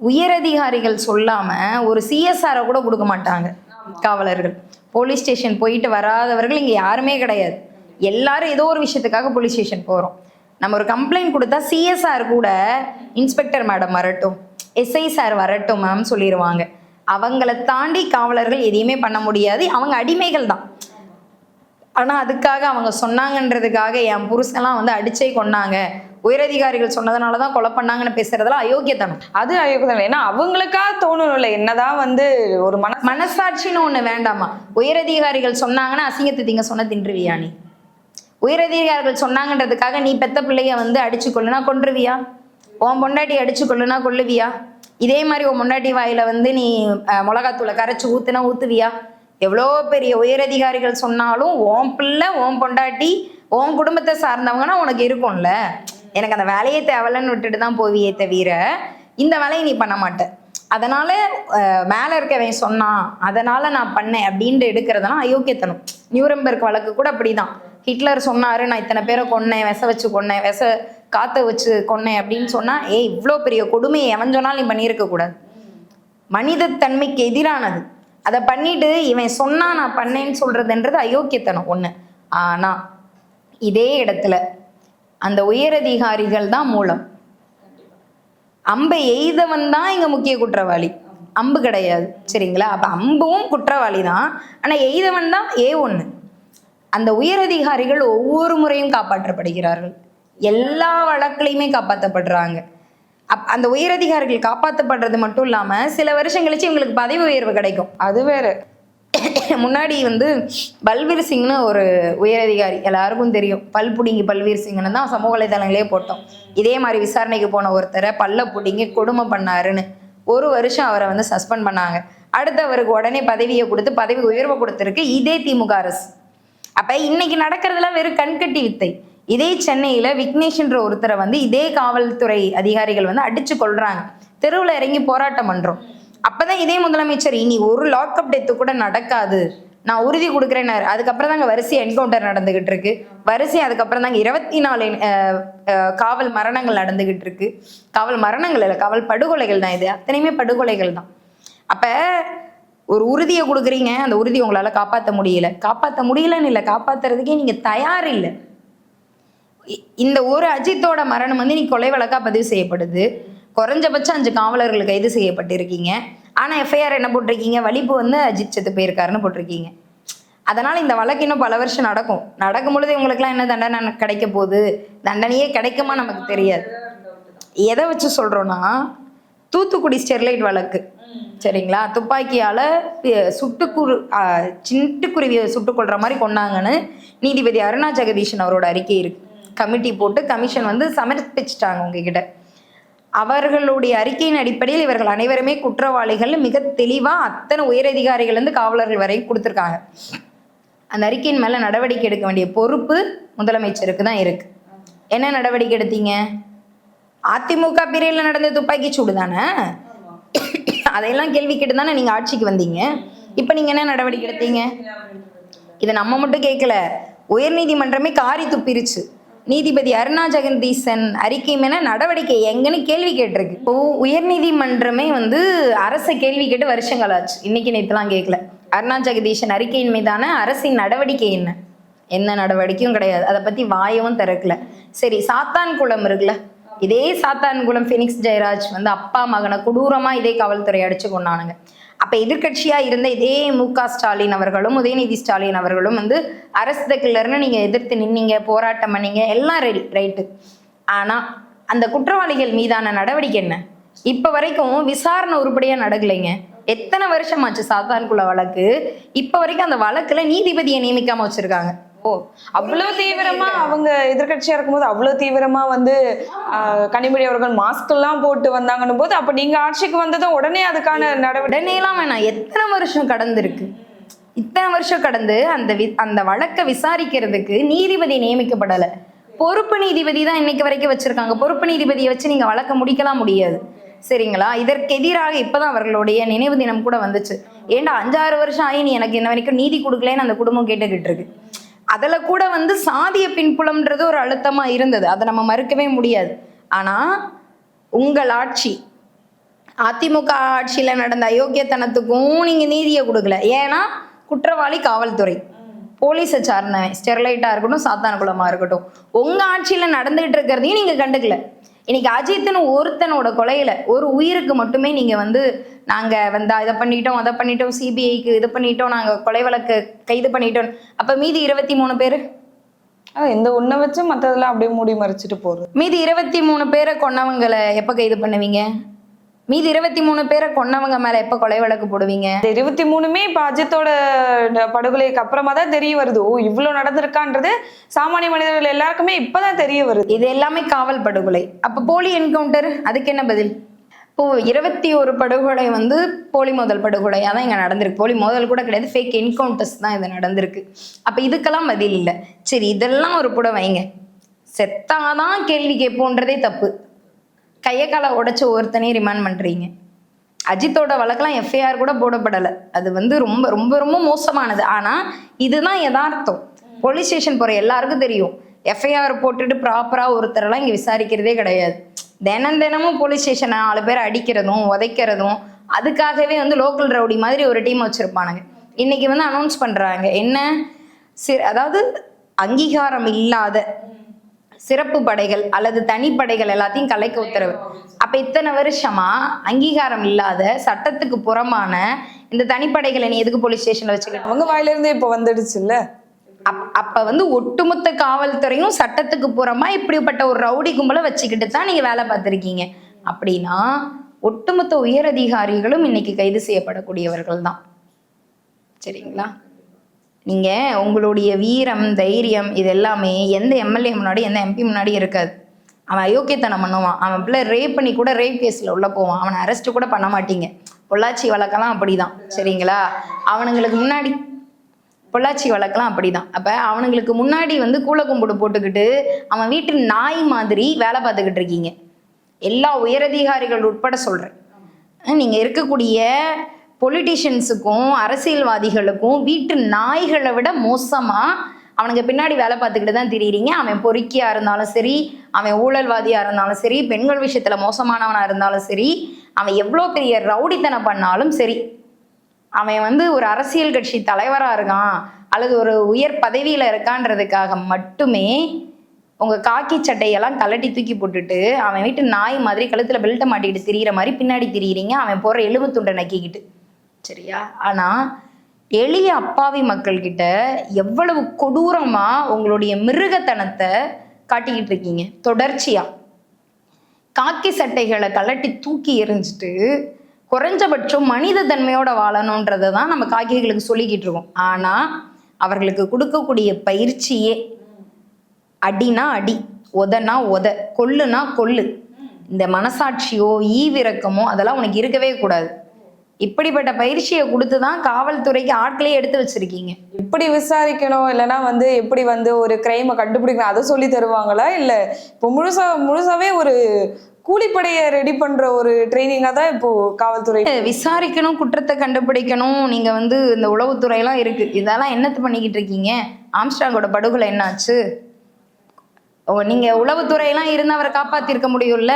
உயரதிகாரிகள் சொல்லாம ஒரு சிஎஸ்ஆரை கூட கொடுக்க மாட்டாங்க காவலர்கள். போலீஸ் ஸ்டேஷன் போயிட்டு வராதவர்கள் இங்கே யாருமே கிடையாது. எல்லாரும் ஏதோ ஒரு விஷயத்துக்காக போலீஸ் ஸ்டேஷன் போகிறோம் நம்ம ஒரு கம்ப்ளைண்ட் கொடுத்தா சிஎஸ்ஆர் கூட இன்ஸ்பெக்டர் மேடம் வரட்டும் எஸ்ஐ சார் வரட்டும் மேம் சொல்லிடுவாங்க அவங்கள தாண்டி காவலர்கள் எதையுமே பண்ண முடியாது. அவங்க அடிமைகள் தான். ஆனால் அதுக்காக அவங்க சொன்னாங்கன்றதுக்காக என் புருஷன்லாம் வந்து அடிச்சே கொன்னாங்க. உயரதிகாரிகள் சொன்னதுனால தான் கொலை பண்ணாங்கன்னு பேசுறதெல்லாம் அயோக்கியத்தனம். அது அயோக்கியம் ஏன்னா அவங்களுக்கா தோணணும்ல என்னதான் வந்து ஒரு மன மனசாட்சின்னு ஒன்று வேண்டாமா? உயரதிகாரிகள் சொன்னாங்கன்னா அசிங்கத்தை திங்க சொன்ன தின்றுவியா நீ? உயரதிகாரிகள் சொன்னாங்கன்றதுக்காக நீ பெத்த பிள்ளைய வந்து அடிச்சு கொள்ளுனா கொன்றுவியா? உன் பொண்டாட்டி அடிச்சு கொள்ளுனா கொல்லுவியா? இதே மாதிரி உன் பொண்டாட்டி வாயில வந்து நீ மிளகாத்தூளை கரைச்சு ஊத்துனா ஊத்துவியா? எவ்வளோ பெரிய உயரதிகாரிகள் சொன்னாலும் உன் பிள்ளை ஓம் பொண்டாட்டி உன் குடும்பத்தை சார்ந்தவங்கன்னா உனக்கு இருக்கும்ல. எனக்கு அந்த வேலையே தேவலன்னு விட்டுட்டு தான் போவியே தவிர இந்த வேலையை நீ பண்ண மாட்ட. அதனால மேலே இருக்கவன் சொன்னான் அதனால நான் பண்ணேன் அப்படின்ட்டு எடுக்கிறதெல்லாம் அயோக்கியத்தனம். நியூரம்பர்க் வழக்கு கூட அப்படிதான். ஹிட்லர் சொன்னாரு நான் இத்தனை பேரை கொன்னேன் விச வச்சு கொன்னேன் விச காத்த வச்சு கொன்னேன் அப்படின்னு சொன்னா ஏ இவ்வளோ பெரிய கொடுமையை எவன் சொன்னாலும் நீ பண்ணியிருக்க கூடாது. மனிதத்தன்மைக்கு எதிரானது. அதை பண்ணிட்டு இவன் சொன்னா நான் பண்ணேன்னு சொல்றதுன்றது அயோக்கியத்தனம் ஒண்ணு. ஆனா இதே இடத்துல அந்த உயரதிகாரிகள் தான் மூலம். அம்பை எய்தவன் தான் இங்க முக்கிய குற்றவாளி. அம்பு கிடையாது. சரிங்களா? அப்ப அம்பும் குற்றவாளி தான். ஆனா எய்தவன் தான் ஏ ஒண்ணு. அந்த உயரதிகாரிகள் ஒவ்வொரு முறையும் காப்பாற்றப்படுகிறார்கள். எல்லா வழக்குலையுமே காப்பாற்றப்படுறாங்க அப் அந்த உயரதிகாரிகள் காப்பாற்றப்படுறது மட்டும் இல்லாமல் சில வருஷம் கழிச்சு இவங்களுக்கு பதவி உயர்வு கிடைக்கும். அது வேற. முன்னாடி வந்து பல்வீர் சிங்னு ஒரு உயரதிகாரி எல்லாருக்கும் தெரியும். பல் புடிங்கி பல்வீர் சிங்னு தான் சமூக வலைதளங்களே போட்டோம். இதே மாதிரி விசாரணைக்கு போன ஒருத்தரை பல்ல புடிங்கி கொடுமை பண்ணாருன்னு ஒரு வருஷம் அவரை வந்து சஸ்பெண்ட் பண்ணாங்க. அடுத்து அவருக்கு உடனே பதவியை கொடுத்து பதவி உயர்வை கொடுத்துருக்கு இதே திமுக அரசு. அப்போ இன்னைக்கு நடக்கிறதுலாம் வெறும் கண்கட்டி வித்தை. இதே சென்னையில விக்னேஷ்ன்ற ஒருத்தரை வந்து இதே காவல்துறை அதிகாரிகள் வந்து அடிச்சு கொள்றாங்க தெருவில் இறங்கி போராட்டம் பண்றோம். அப்பதான் இதே முதலமைச்சர் இனி ஒரு லாக்அப் டெத்து கூட நடக்காது. நான் உறுதி கொடுக்குறேன்னாரு அதுக்கப்புறம் தாங்க வரிசை என்கவுண்டர் நடந்துகிட்டு இருக்கு. வரிசை அதுக்கப்புறம் தாங்க இருபத்தி நாலு காவல் மரணங்கள் நடந்துகிட்டு இருக்கு. காவல் மரணங்கள் இல்லை காவல் படுகொலைகள் தான் இது. அத்தனையுமே படுகொலைகள் தான். அப்ப ஒரு உறுதியை கொடுக்குறீங்க. அந்த உறுதி உங்களால காப்பாற்ற முடியல. காப்பாற்ற முடியலன்னு இல்லை காப்பாத்துறதுக்கே நீங்க தயார் இல்லை. இந்த ஒரு அஜித்தோட மரணம் வந்து நீ கொலை வழக்கா பதிவு செய்யப்படுது. குறைஞ்சபட்சம் அஞ்சு காவலர்கள் கைது செய்யப்பட்டிருக்கீங்க. ஆனா எஃப்ஐஆர் என்ன போட்டிருக்கீங்க? வலிப்பு வந்து அஜித் செத்து போயிருக்காருன்னு போட்டிருக்கீங்க. அதனால இந்த வழக்கு இன்னும் பல வருஷம் நடக்கும். நடக்கும் பொழுது இவங்களுக்குலாம் என்ன தண்டனை கிடைக்க போகுது? தண்டனையே கிடைக்குமா நமக்கு தெரியாது. எதை வச்சு சொல்றோம்னா தூத்துக்குடி ஸ்டெர்லைட் வழக்கு. சரிங்களா? துப்பாக்கியால சுட்டுக்குரு சிட்டுக்குருவியை சுட்டுக் கொள்ற மாதிரி கொண்டாங்கன்னு நீதிபதி அருணா ஜெகதீஷன் அவரோட அறிக்கை இருக்கு. கமிட்டி போட்டு கமிஷன் வந்து சமர்ப்பிச்சிட்டாங்க உங்ககிட்ட. அவர்களுடைய அறிக்கையின் அடிப்படையில் இவர்கள் அனைவருமே குற்றவாளிகள். மிக தெளிவா அத்தனை உயரதிகாரிகள் இருந்து காவலர்கள் வரை கொடுத்துருக்காங்க. அந்த அறிக்கையின் மேல நடவடிக்கை எடுக்க வேண்டிய பொறுப்பு முதலமைச்சருக்கு தான் இருக்கு. என்ன நடவடிக்கை எடுத்தீங்க? அதிமுக பிரிவில் நடந்த துப்பாக்கி சூடு தானே? அதையெல்லாம் கேள்வி கேட்டு தானே நீங்க ஆட்சிக்கு வந்தீங்க. இப்போ நீங்க என்ன நடவடிக்கை எடுத்தீங்க? இதை நம்ம மட்டும் கேட்கல. உயர்நீதிமன்றமே காரி துப்பிருச்சு. நீதிபதி அருணா ஜெகதீசன் அறிக்கை மேல நடவடிக்கை எங்கன்னு கேள்வி கேட்டிருக்கு. இப்போ உயர்நீதிமன்றமே வந்து அரசை கேள்வி கேட்டு வருஷங்கள் ஆச்சு. இன்னைக்கு நேற்றுலாம் கேட்கல அருணா ஜெகதீசன் அறிக்கையின் மீதான அரசின் நடவடிக்கை என்ன? என்ன நடவடிக்கையும் கிடையாது. அதை பத்தி வாயவும் திறக்கல. சரி சாத்தான் குளம் இருக்குல்ல? இதே சாத்தான்குளம் ஃபினிக்ஸ் ஜெயராஜ் வந்து அப்பா மகனை கொடூரமா இதே காவல்துறை அடிச்சு கொண்டானுங்க. அப்ப எதிர்க்கட்சியா இருந்த இதே மு க ஸ்டாலின் அவர்களும் உதயநிதி ஸ்டாலின் அவர்களும் வந்து அரசு தக்கிலர்னு நீங்க எதிர்த்து நின்னீங்க போராட்டம் பண்ணீங்க எல்லாம் ரெடி ரைட்டு. ஆனா அந்த குற்றவாளிகள் மீதான நடவடிக்கை என்ன? இப்ப வரைக்கும் விசாரணை உருப்படியா நடக்கலைங்க. எத்தனை வருஷமாச்சு சாத்தான்குள வழக்கு? இப்ப வரைக்கும் அந்த வழக்குல நீதிபதியை நியமிக்காம வச்சிருக்காங்க. ஓ அவ்வளவு தீவிரமா அவங்க எதிர்கட்சியா இருக்கும்போது அவ்வளவு தீவிரமா வந்து கனிமொழி அவர்கள் மாஸ்க் எல்லாம் போட்டு வந்தாங்கன்னு போது அப்ப நீங்க ஆட்சிக்கு வந்ததும் உடனே அதுக்கான நடவடிக்கை எல்லாம் வேணாம். எத்தனை வருஷம் கடந்திருக்கு? இத்தனை வருஷம் கடந்து அந்த வி- அந்த வழக்கை விசாரிக்கிறதுக்கு நீதிபதி நியமிக்கப்படலை. பொறுப்பு நீதிபதி தான் இன்னைக்கு வரைக்கும் வச்சிருக்காங்க. பொறுப்பு நீதிபதியை வச்சு நீங்க வழக்க முடிக்கலாம் முடியாது. சரிங்களா? இதற்கு எதிராக இப்பதான் அவர்களுடைய நினைவு தினம் கூட வந்துச்சு. ஏன்டா அஞ்சாறு வருஷம் ஆகி நீ எனக்கு இன்ன வரைக்கும் நீதி கொடுக்கலன்னு அந்த குடும்பம் கேட்டுக்கிட்டு இருக்கு. அதில் கூட வந்து சாதிய பின்புலம்ன்றது ஒரு அழுத்தமாக இருந்தது. அதை நம்ம மறுக்கவே முடியாது. ஆனால் உங்கள் ஆட்சி அதிமுக ஆட்சியில் நடந்த அயோக்கியத்தனத்துக்கும் நீங்கள் நீதியை கொடுக்கல. ஏன்னா குற்றவாளி காவல்துறை. போலீஸை சார்ந்தவன் ஸ்டெர்லைட்டாக இருக்கட்டும் சாத்தான குளமாக இருக்கட்டும். உங்கள் ஆட்சியில் நடந்துகிட்டு இருக்கிறதையும் நீங்கள் கண்டுக்கல. இன்னைக்கு அஜித்னு ஒருத்தனோட கொலையில ஒரு உயிருக்கு மட்டுமே நீங்க வந்து நாங்க வந்து இதை பண்ணிட்டோம் அதை பண்ணிட்டோம் சிபிஐக்கு இது பண்ணிட்டோம் நாங்க கொலை வழக்கு கைது பண்ணிட்டோம். அப்ப மீதி இருபத்தி மூணு பேரு? இந்த ஒண்ணை வச்சு மத்ததெல்லாம் அப்படியே மூடி மறைச்சிட்டு போறது. மீதி இருபத்தி மூணு பேரை கொன்னவங்களை எப்ப கைது பண்ணுவீங்க? மீதி இருபத்தி மூணு பேரை கொன்னவங்க மேல எப்ப கொலை வழக்கு போடுவீங்க? இருபத்தி மூணுமே இப்ப அஜித்தோட படுகொலைக்கு அப்புறமா தான் தெரிய வருது. ஓ இவ்வளவு நடந்திருக்கான்றது சாமானிய மனிதர்கள் எல்லாருக்குமே இப்பதான் தெரிய வருது. இது எல்லாமே காவல் படுகொலை. அப்ப போலி என்கவுண்டர் அதுக்கு என்ன பதில்? இப்போ இருபத்தி ஒரு படுகொலை வந்து போலி மோதல் படுகொலையா தான் இங்க நடந்திருக்கு. போலி மோதல் கூட கிடையாது ஃபேக் என்கவுண்டர்ஸ் தான் இது நடந்திருக்கு. அப்ப இதுக்கெல்லாம் பதில் இல்லை. சரி இதெல்லாம் ஒரு புட வைங்க செத்தாதான் கேள்வி கேட்போன்றதே தப்பு. கையை காலை உடைச்ச ஒருத்தனையும் ரிமாண்ட் பண்ணுறீங்க அஜித்தோட வழக்கெல்லாம் எஃப்ஐஆர் கூட போடப்படலை. அது வந்து ரொம்ப ரொம்ப ரொம்ப மோசமானது. ஆனால் இதுதான் யதார்த்தம். போலீஸ் ஸ்டேஷன் போகிற எல்லாருக்கும் தெரியும். எஃப்ஐஆர் போட்டுட்டு ப்ராப்பராக ஒருத்தரெல்லாம் இங்கே விசாரிக்கிறதே கிடையாது. தினம் தினமும் போலீஸ் ஸ்டேஷனை நாலு பேர் அடிக்கிறதும் உதைக்கிறதும் அதுக்காகவே வந்து லோக்கல் ரவுடி மாதிரி ஒரு டீம் வச்சுருப்பானுங்க. இன்னைக்கு வந்து அனௌன்ஸ் பண்ணுறாங்க என்ன? சரி அதாவது அங்கீகாரம் இல்லாத சிறப்பு படைகள் அல்லது தனிப்படைகள் எல்லாத்தையும் கலைக்க உத்தரவு. அப்ப இத்தனை வருஷமா அங்கீகாரம் இல்லாத சட்டத்துக்கு புறமான இந்த தனிப்படைகளை நீ எதுக்கு போலீஸ் ஸ்டேஷன்ல வச்சுக்கிட்ட அவங்க வாயில இருந்து இப்ப வந்துடுச்சு இல்ல அப்- அப்ப வந்து ஒட்டுமொத்த காவல்துறையும் சட்டத்துக்கு புறமா இப்படிப்பட்ட ஒரு ரவுடி கும்பலை வச்சுக்கிட்டு தான் நீங்க வேலை பார்த்திருக்கீங்க. அப்படின்னா ஒட்டுமொத்த உயர் அதிகாரிகளும் இன்னைக்கு கைது செய்யப்படக்கூடியவர்கள் தான் சரிங்களா? நீங்கள் உங்களுடைய வீரம் தைரியம் இது எல்லாமே எந்த எம்எல்ஏ முன்னாடி எந்த எம்பி முன்னாடி இருக்காது. அவன் அயோக்கியத்தனம் பண்ணுவான். அவன் பிள்ளை ரேப் பண்ணி கூட ரேப் கேஸில் உள்ள போவான். அவனை அரெஸ்ட் கூட பண்ண மாட்டீங்க. பொள்ளாச்சி வழக்கெல்லாம் அப்படிதான். சரிங்களா? அவனுங்களுக்கு முன்னாடி பொள்ளாச்சி வழக்கெல்லாம் அப்படிதான். அப்ப அவனுங்களுக்கு முன்னாடி வந்து கூல கும்பிடு போட்டுக்கிட்டு அவன் வீட்டு நாய் மாதிரி வேலை பார்த்துக்கிட்டு இருக்கீங்க. எல்லா உயரதிகாரிகள் உட்பட சொல்றேன். அஹ் நீங்க இருக்கக்கூடிய பொலிட்டிஷியன்ஸுக்கும் அரசியல்வாதிகளுக்கும் வீட்டு நாய்களை விட மோசமாக அவனுக்கு பின்னாடி வேலை பார்த்துக்கிட்டு தான் திரியிறீங்க. அவன் பொறுக்கியாக இருந்தாலும் சரி அவன் ஊழல்வாதியாக இருந்தாலும் சரி பெண்கள் விஷயத்தில் மோசமானவனாக இருந்தாலும் சரி அவன் எவ்வளோ பெரிய ரவுடித்தனம் பண்ணாலும் சரி அவன் வந்து ஒரு அரசியல் கட்சி தலைவராக இருக்கான் அல்லது ஒரு உயர் பதவியில் இருக்கான்றதுக்காக மட்டுமே உங்கள் காக்கி சட்டையெல்லாம் கலட்டி தூக்கி போட்டுட்டு அவன் வீட்டு நாய் மாதிரி கழுத்தில் பெல்ட்டை மாட்டிக்கிட்டு திரியிற மாதிரி பின்னாடி திரியிறீங்க. அவன் போடுற எலும்பு துண்டை நக்கிக்கிட்டு. சரியா? ஆனா எளிய அப்பாவி மக்கள்கிட்ட எவ்வளவு கொடூரமா உங்களுடைய மிருகத்தனத்தை காட்டிக்கிட்டு இருக்கீங்க? தொடர்ச்சியா. காக்கி சட்டைகளை கலட்டி தூக்கி எறிஞ்சிட்டு குறைஞ்சபட்சம் மனித தன்மையோட வாழணுன்றதை தான் நம்ம காக்கிகளுக்கு சொல்லிக்கிட்டு இருக்கோம். ஆனா அவர்களுக்கு கொடுக்கக்கூடிய பயிற்சியே அடினா அடி உதனா உத கொல்லுனா கொல்லு இந்த மனசாட்சியோ ஈவிரக்கமோ அதெல்லாம் உனக்கு இருக்கவே கூடாது. இப்படிப்பட்ட பயிற்சியை கொடுத்து தான் காவல்துறைக்கு ஆட்களே எடுத்து வச்சிருக்கீங்க. எப்படி விசாரிக்கணும்? இல்லைன்னா வந்து எப்படி வந்து ஒரு கிரைமை கண்டுபிடிக்கணும்? அதை சொல்லி தருவாங்களா? இல்ல இப்போ முழுசா முழுசாவே ஒரு கூலிப்படையை ரெடி பண்ற ஒரு ட்ரைனிங்கா தான் இப்போ காவல்துறை விசாரிக்கணும் குற்றத்தை கண்டுபிடிக்கணும். நீங்க வந்து இந்த உளவுத்துறையெல்லாம் இருக்கு. இதெல்லாம் என்னத்து பண்ணிக்கிட்டு இருக்கீங்க? ஆம்ஸ்டாங்கோட படுகொலை என்னாச்சு? நீங்க உளவுத்துறையெல்லாம் இருந்து அவரை காப்பாத்திருக்க முடியும்ல?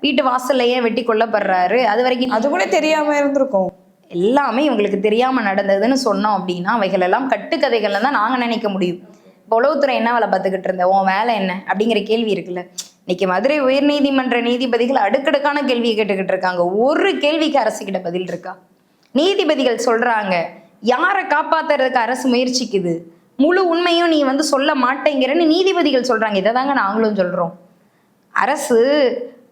வீட்டு வாசல்லையே வெட்டி கொல்லப்படுறாரு. அது வரைக்கும் அது கூட தெரியாம இருந்திருக்கும். எல்லாமே இவங்களுக்கு தெரியாம நடந்ததுன்னு சொன்னோம் அப்படின்னா அவைகள் எல்லாம் கட்டுக்கதைகள்ல தான் நாங்க நினைக்க முடியும். இப்போ உளவுத்துறை என்ன வேலை பார்த்துக்கிட்டு இருந்த? உன் வேலை என்ன? அப்படிங்கிற கேள்வி இருக்குல்ல. இன்னைக்கு மதுரை உயர்நீதிமன்ற நீதிபதிகள் அடுக்கடுக்கான கேள்வியை கேட்டுக்கிட்டு இருக்காங்க. ஒரு கேள்விக்கு அரசுகிட்ட பதில் இருக்கா? நீதிபதிகள் சொல்றாங்க யாரை காப்பாத்துறதுக்கு அரசு முயற்சிக்குது? முழு உண்மையும் நீ வந்து சொல்ல மாட்டேங்கிறன்னு நீதிபதிகள் சொல்றாங்க. இதை தாங்க நாங்களும் சொல்றோம். அரசு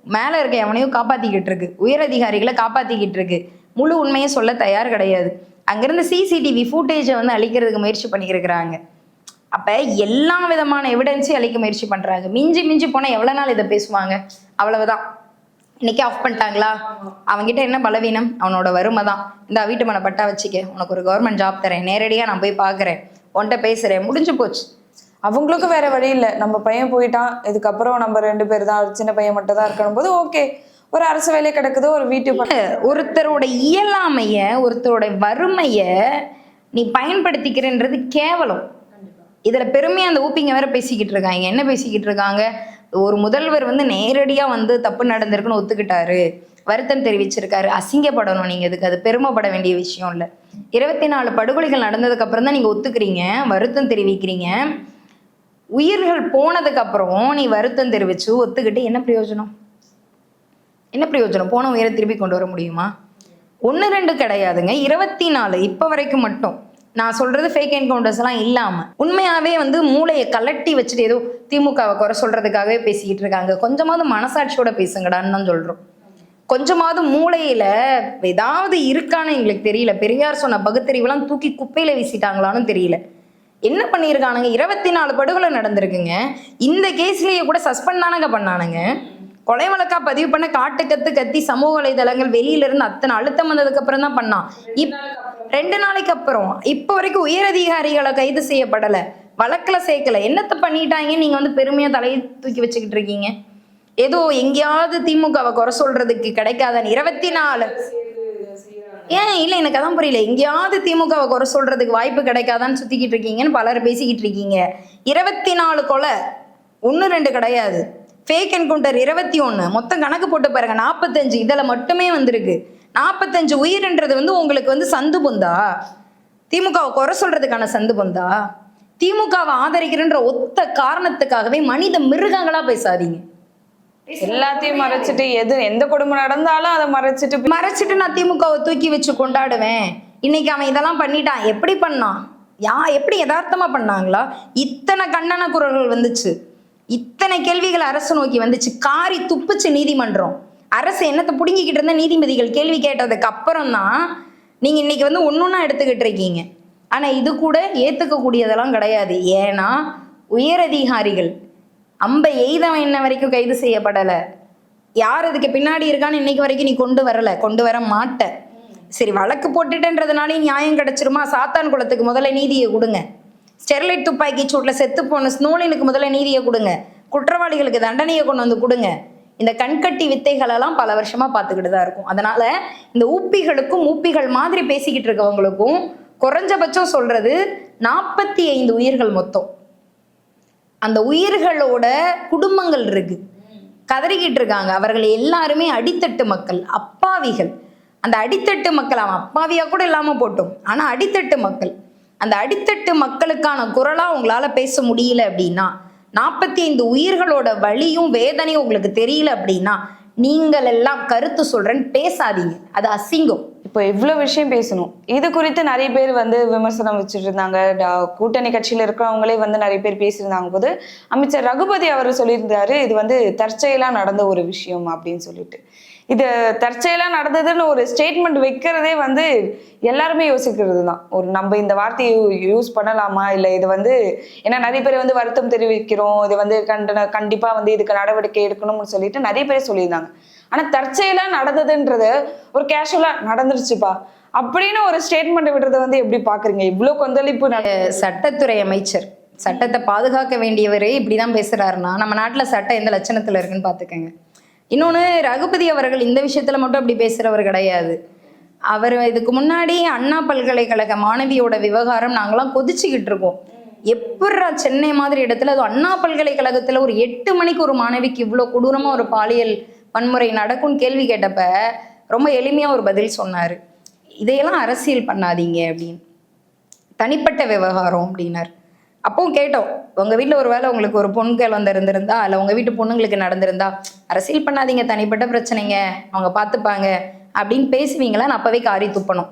மேல இருக்க எவனையும் காப்பாத்திக்கிட்டு இருக்கு. உயரதிகாரிகளை காப்பாத்திக்கிட்டு இருக்கு. முழு உண்மையை சொல்ல தயார் கிடையாது. அங்கிருந்து சிசிடிவி ஃபுட்டேஜை வந்து அழிக்கிறதுக்கு முயற்சி பண்ணியிருக்கிறாங்க. அப்ப எல்லா விதமான எவிடன்ஸையும் அழிக்க முயற்சி பண்றாங்க. மிஞ்சி மிஞ்சி போனா எவ்வளவு நாள் இதை பேசுவாங்க? அவ்வளவுதான். இன்னைக்கு ஆஃப் பண்ணிட்டாங்களா? அவன்கிட்ட என்ன பலவீனம்? அவனோட வறுமை தான். இந்த வீட்டு மன பட்டா வச்சுக்க. உனக்கு ஒரு கவர்மெண்ட் ஜாப் தரேன். நேரடியாக நான் போய் பார்க்குறேன் உன்கிட்ட பேசுறேன். முடிஞ்சு போச்சு. அவங்களுக்கும் வேற வழி இல்லை. நம்ம பையன் போயிட்டான். இதுக்கப்புறம் நம்ம ரெண்டு பேர் தான். சின்ன பையன் மட்டும் தான் இருக்கணும் போது ஓகே ஒரு அரசு வேலை கிடக்குது ஒரு வீட்டு ஒருத்தரோட இயலாமைய ஒருத்தரோட வறுமைய நீ பயன்படுத்திக்கிறன்றது கேவலம். இதுல பெருமையா அந்த ஊப்பிங்க வேற பேசிக்கிட்டு இருக்காங்க. என்ன பேசிக்கிட்டு இருக்காங்க? ஒரு முதல்வர் வந்து நேரடியா வந்து தப்பு நடந்திருக்குன்னு ஒத்துக்கிட்டாரு. வருத்தம் தெரிவிச்சிருக்காரு. அசிங்கப்படணும் நீங்க இதுக்கு. அது பெருமைப்பட வேண்டிய விஷயம் இல்ல. இருபத்தி நாலு படுகொலைகள் நடந்ததுக்கு அப்புறம் தான் நீங்க ஒத்துக்கிறீங்க. வருத்தம் தெரிவிக்கிறீங்க. உயிர்கள் போனதுக்கு அப்புறம் நீ வருத்தம் தெரிவிச்சு ஒத்துக்கிட்டு என்ன பிரயோஜனம்? என்ன பிரயோஜனம்? போன உயிரை திருப்பி கொண்டு வர முடியுமா? ஒன்று ரெண்டு கிடையாதுங்க. இருபத்தி நாலு இப்போ வரைக்கும் மட்டும். நான் சொல்றது ஃபேக் என்கவுண்டர்ஸ் எல்லாம் இல்லாம. உண்மையாவே வந்து மூளையை கலட்டி வச்சுட்டு ஏதோ திமுகவை குறை சொல்றதுக்காகவே பேசிக்கிட்டு இருக்காங்க. கொஞ்சமாவது மனசாட்சியோட பேசுங்கடான்னு தான் சொல்றோம். கொஞ்சமாவது மூளையில ஏதாவது இருக்கான்னு எங்களுக்கு தெரியல. பெரியார் சொன்ன பகுத்தறிவுலாம் தூக்கி குப்பையில வீசிட்டாங்களான்னு தெரியல. என்ன பண்ணியிருக்கானுங்க இருபத்தி நாலு படுகொலை நடந்திருக்குங்க. இந்த கேஸ்லயே கூட சஸ்பெண்ட் தானங்க பண்ணானுங்க. கொலை வழக்கா பதிவு பண்ண காட்டு கத்து கத்தி சமூக வலைதளங்கள் வெளியில இருந்து அத்தனை அழுத்தம் வந்ததுக்கு அப்புறம் தான் பண்ணான். இப் ரெண்டு நாளைக்கு அப்புறம். இப்போ வரைக்கும் உயரதிகாரிகளை கைது செய்யப்படல. வழக்கில் சேர்க்கல. என்னத்தை பண்ணிட்டாங்க? நீங்க வந்து பெருமையா தலையை தூக்கி வச்சுக்கிட்டு இருக்கீங்க. ஏதோ எங்கேயாவது திமுகவை குறை சொல்றதுக்கு கிடைக்காதன்னு இருபத்தி நாலு ஏன் இல்லை எனக்கு அதான் புரியல. எங்கேயாவது திமுகவை குறை சொல்றதுக்கு வாய்ப்பு கிடைக்காதான்னு சுத்திக்கிட்டு இருக்கீங்கன்னு பலர் பேசிக்கிட்டு இருக்கீங்க. இருபத்தி நாலு கொலை. ஒன்று ரெண்டு கிடையாது. ஃபேக் என்கவுண்டர் இருபத்தி ஒன்று மொத்தம் கணக்கு போட்டு பாருங்க. நாற்பத்தஞ்சு இதில் மட்டுமே வந்திருக்கு. நாற்பத்தஞ்சு உயிர்ன்றது வந்து உங்களுக்கு வந்து சந்து பொந்தா? திமுகவை குறை சொல்றதுக்கான சந்து பொந்தா? திமுகவை ஆதரிக்கிறன்ற ஒத்த காரணத்துக்காகவே மனித மிருகங்களா பேசாதீங்க. எல்லாத்தையும் மறைச்சிட்டு எது எந்த கொடுமை நடந்தாலும் அதை மறைச்சிட்டு மறைச்சிட்டு நான் திமுகவை தூக்கி வச்சு கொண்டாடுவேன். இன்னைக்கு அவன் இதெல்லாம் பண்ணிட்டான். எப்படி பண்ணான்? யா எப்படி யதார்த்தமா பண்ணாங்களா? இத்தனை கண்டன குரல்கள் வந்துச்சு. இத்தனை கேள்விகள் அரசு நோக்கி வந்துச்சு. காரி துப்புச்சு நீதிமன்றம். அரசு என்னத்தை புடுங்கிக்கிட்டு இருந்த நீதிபதிகள் கேள்வி கேட்டதுக்கு அப்புறம் தான் நீங்க இன்னைக்கு வந்து ஒன்னொன்னா எடுத்துக்கிட்டு இருக்கீங்க. ஆனா இது கூட ஏத்துக்க கூடியதெல்லாம் கிடையாது. ஏன்னா உயரதிகாரிகள் அம்பை எய்தவன் இன்ன வரைக்கும் கைது செய்யப்படலை. யார் அதுக்கு பின்னாடி இருக்கான்னு இன்னைக்கு வரைக்கும் நீ கொண்டு வரலை. கொண்டு வர மாட்ட. சரி வழக்கு போட்டுட்டேன்றதுனாலே நியாயம் கிடைச்சிருமா? சாத்தான் குளத்துக்கு முதல்ல நீதியை கொடுங்க. ஸ்டெர்லைட் துப்பாக்கி சூட்டில் செத்து போன ஸ்னோலினுக்கு முதல்ல நீதியை கொடுங்க. குற்றவாளிகளுக்கு தண்டனையை கொண்டு வந்து கொடுங்க. இந்த கண்கட்டி வித்தைகளெல்லாம் பல வருஷமாக பார்த்துக்கிட்டு தான் இருக்கும். அதனால இந்த ஊப்பிகளுக்கும் ஊப்பிகள் மாதிரி பேசிக்கிட்டு இருக்கவங்களுக்கும் குறைஞ்சபட்சம் சொல்றது நாற்பத்தி ஐந்து உயிர்கள் மொத்தம். அந்த உயிர்களோட குடும்பங்கள் இருக்கு. கதறிக்கிட்டு இருக்காங்க. அவர்கள் எல்லாருமே அடித்தட்டு மக்கள் அப்பாவிகள். அந்த அடித்தட்டு மக்கள் அவன் அப்பாவியா கூட இல்லாம போட்டோம். ஆனா அடித்தட்டு மக்கள். அந்த அடித்தட்டு மக்களுக்கான குரலா உங்களால பேச முடியல அப்படின்னா நாற்பத்தி ஐந்து உயிர்களோட வழியும் வேதனையும் உங்களுக்கு தெரியல அப்படின்னா நீங்கள் எல்லாம் கருத்து சொல்றேன் பேசாதீங்க. அது அசிங்கம். இப்போ இவ்வளோ விஷயம் பேசணும். இது குறித்து நிறைய பேர் வந்து விமர்சனம் வச்சுட்டு இருந்தாங்க டா- கூட்டணி கட்சியில் இருக்கிறவங்களே வந்து நிறைய பேர் பேசியிருந்தாங்க போது அமைச்சர் ரகுபதி அவர் சொல்லியிருந்தாரு இது வந்து தற்செயலாக நடந்த ஒரு விஷயம் அப்படின்னு சொல்லிட்டு. இது தற்செயலாக நடந்ததுன்னு ஒரு ஸ்டேட்மெண்ட் வைக்கிறதே வந்து எல்லாருமே யோசிக்கிறது தான் ஒரு நம்ம இந்த வார்த்தையை யூஸ் பண்ணலாமா? இல்லை இது வந்து ஏன்னா நிறைய பேர் வந்து வருத்தம் தெரிவிக்கிறோம். இது வந்து கண்டன கண்டிப்பாக வந்து இதுக்கு நடவடிக்கை எடுக்கணும்னு சொல்லிட்டு நிறைய பேர் சொல்லியிருந்தாங்க. ஆனால் தற்செயலாக நடந்ததுன்றது ஒரு கேஷுவலாக நடந்துருச்சுப்பா. அப்படின்னு ஒரு ஸ்டேட்மெண்ட் விடுறத வந்து எப்படி பார்க்குறீங்க இவ்வளோ கொந்தளிப்பு சட்டத்துறை அமைச்சர் சட்டத்தை பாதுகாக்க வேண்டியவரே இப்படிதான் பேசுறாருன்னா நம்ம நாட்டில் சட்டம் எந்த லட்சணத்தில் இருக்குன்னு பார்த்துக்கங்க இன்னொன்று ரகுபதி அவர்கள் இந்த விஷயத்தில் மட்டும் அப்படி பேசுகிறவர் கிடையாது. அவர் இதுக்கு முன்னாடி அண்ணா பல்கலைக்கழக மாணவியோட விவகாரம் நாங்களாம் கொதிச்சுக்கிட்டு இருக்கோம். எப்பட்றா சென்னை மாதிரி இடத்துல அது அண்ணா பல்கலைக்கழகத்தில் ஒரு எட்டு மணிக்கு ஒரு மாணவிக்கு இவ்வளோ கொடூரமாக ஒரு பாலியல் வன்முறை நடக்கும்னு கேள்வி கேட்டப்ப ரொம்ப எளிமையாக ஒரு பதில் சொன்னார். இதையெல்லாம் அரசியல் பண்ணாதீங்க அப்படின்னு. தனிப்பட்ட விவகாரம் அப்படின்னார். அப்போ கேட்டோம். உங்க வீட்டில் ஒரு வேளை உங்களுக்கு ஒரு பொன் குழந்தை இருந்திருந்தா இல்லை உங்க வீட்டு பொண்ணுங்களுக்கு நடந்திருந்தா அரசியல் பண்ணாதீங்க தனிப்பட்ட பிரச்சனைங்க அவங்க பார்த்துப்பாங்க அப்படின்னு பேசுவீங்களா? நான் அப்பவே காரி துப்பணும்.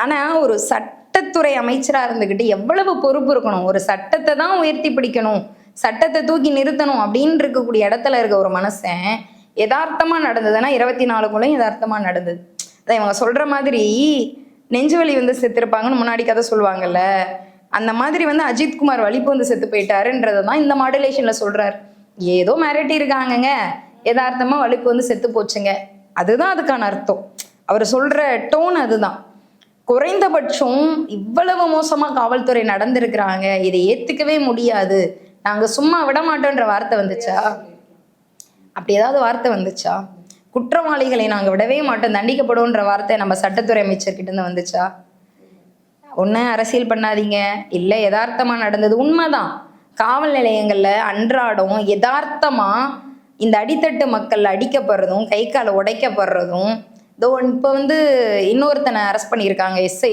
ஆனால் ஆனா ஒரு சட்டத்துறை அமைச்சரா இருந்துக்கிட்டு எவ்வளவு பொறுப்பு இருக்கணும்? ஒரு சட்டத்தை தான் உயர்த்தி பிடிக்கணும் சட்டத்தை தூக்கி நிறுத்தணும் அப்படின்னு இருக்கக்கூடிய இடத்துல இருக்க ஒரு மனுஷன் யதார்த்தமா நடந்ததுன்னா இருபத்தி நாலுக்குள்ளேயும் யதார்த்தமா நடந்தது. அதான் இவங்க சொல்ற மாதிரி நெஞ்சுவலி வந்து செத்துருப்பாங்கன்னு முன்னாடி கதை சொல்லுவாங்கல்ல அந்த மாதிரி வந்து அஜித்குமார் வலிப்பு வந்து செத்து போயிட்டாருன்றதை தான் இந்த மாடுலேஷன்ல சொல்றாரு. ஏதோ மிரட்டி இருக்காங்கங்க. யதார்த்தமா வலிப்பு வந்து செத்து போச்சுங்க. அதுதான் அதுக்கான அர்த்தம். அவர் சொல்ற டோன் அதுதான். குறைந்தபட்சம் இவ்வளவு மோசமா காவல்துறை நடந்திருக்கிறாங்க. இதை ஏத்துக்கவே முடியாது. நாங்க சும்மா விட மாட்டோன்ற வார்த்தை வந்துச்சா? அப்படி ஏதாவது வார்த்தை வந்துச்சா? குற்றவாளிகளை நாங்க விடவே மாட்டோம். தண்டிக்கப்படும்ன்ற வார்த்தை நம்ம சட்டத்துறை அமைச்சர்கிட்ட இருந்து வந்துச்சா? ஒன்று அரசியல் பண்ணாதீங்க. இல்லை யதார்த்தமாக நடந்தது உண்மைதான். காவல் நிலையங்களில் அன்றாடம் யதார்த்தமாக இந்த அடித்தட்டு மக்கள் அடிக்கப்படுறதும் கை காலை உடைக்கப்படுறதும் இதோ இப்போ வந்து இன்னொருத்தனை அரெஸ்ட் பண்ணியிருக்காங்க எஸ்ஐ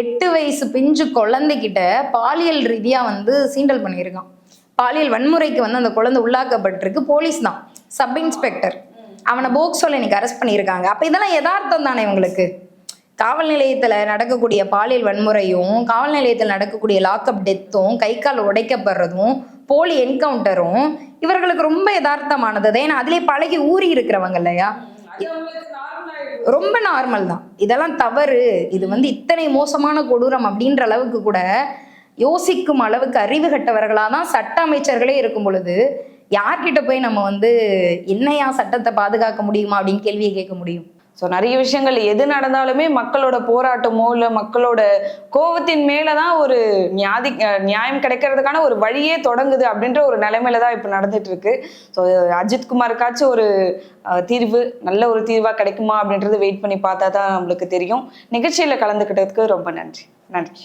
எட்டு வயசு பிஞ்சு குழந்தைகிட்ட பாலியல் ரீதியாக வந்து சீண்டல் பண்ணியிருக்கான். பாலியல் வன்முறைக்கு வந்து அந்த குழந்தை உள்ளாக்கப்பட்டிருக்கு போலீஸ் தான் சப் இன்ஸ்பெக்டர் அவனை போக்சோல இன்னைக்கு அரெஸ்ட் பண்ணியிருக்காங்க. அப்போ இதெல்லாம் யதார்த்தம் தானே இவங்களுக்கு? காவல் நிலையத்துல நடக்கக்கூடிய பாலியல் வன்முறையும் காவல் நிலையத்தில் நடக்கக்கூடிய லாக்அப் டெத்தும் கை கால் உடைக்கப்படுறதும் போலி என்கவுண்டரும் இவர்களுக்கு ரொம்ப யதார்த்தமானது. ஏன்னா அதுலயே பழகி ஊறி இருக்கிறவங்க இல்லையா? ரொம்ப நார்மல் தான். இதெல்லாம் தவறு. இது வந்து இத்தனை மோசமான கொடூரம் அப்படின்ற அளவுக்கு கூட யோசிக்கும் அளவுக்கு அறிவு கட்டவர்களாக தான் சட்ட அமைச்சர்களே இருக்கும் பொழுது யார்கிட்ட போய் நம்ம வந்து என்னையா சட்டத்தை பாதுகாக்க முடியுமா அப்படின்னு கேள்வியை கேட்க முடியும். ஸோ நிறைய விஷயங்கள் எது நடந்தாலுமே மக்களோட போராட்டமோ இல்லை மக்களோட கோவத்தின் மேலே தான் ஒரு நியாதி நியாயம் கிடைக்கிறதுக்கான ஒரு வழியே தொடங்குது அப்படின்ற ஒரு நிலைமையில தான் இப்போ நடந்துட்டு இருக்கு ஸோ அஜித்குமாருக்காச்சும் ஒரு தீர்வு நல்ல ஒரு தீர்வாக கிடைக்குமா அப்படின்றது வெயிட் பண்ணி பார்த்தா தான் நம்மளுக்கு தெரியும். நிகழ்ச்சியில் கலந்துக்கிட்டதுக்கு ரொம்ப நன்றி. நன்றி.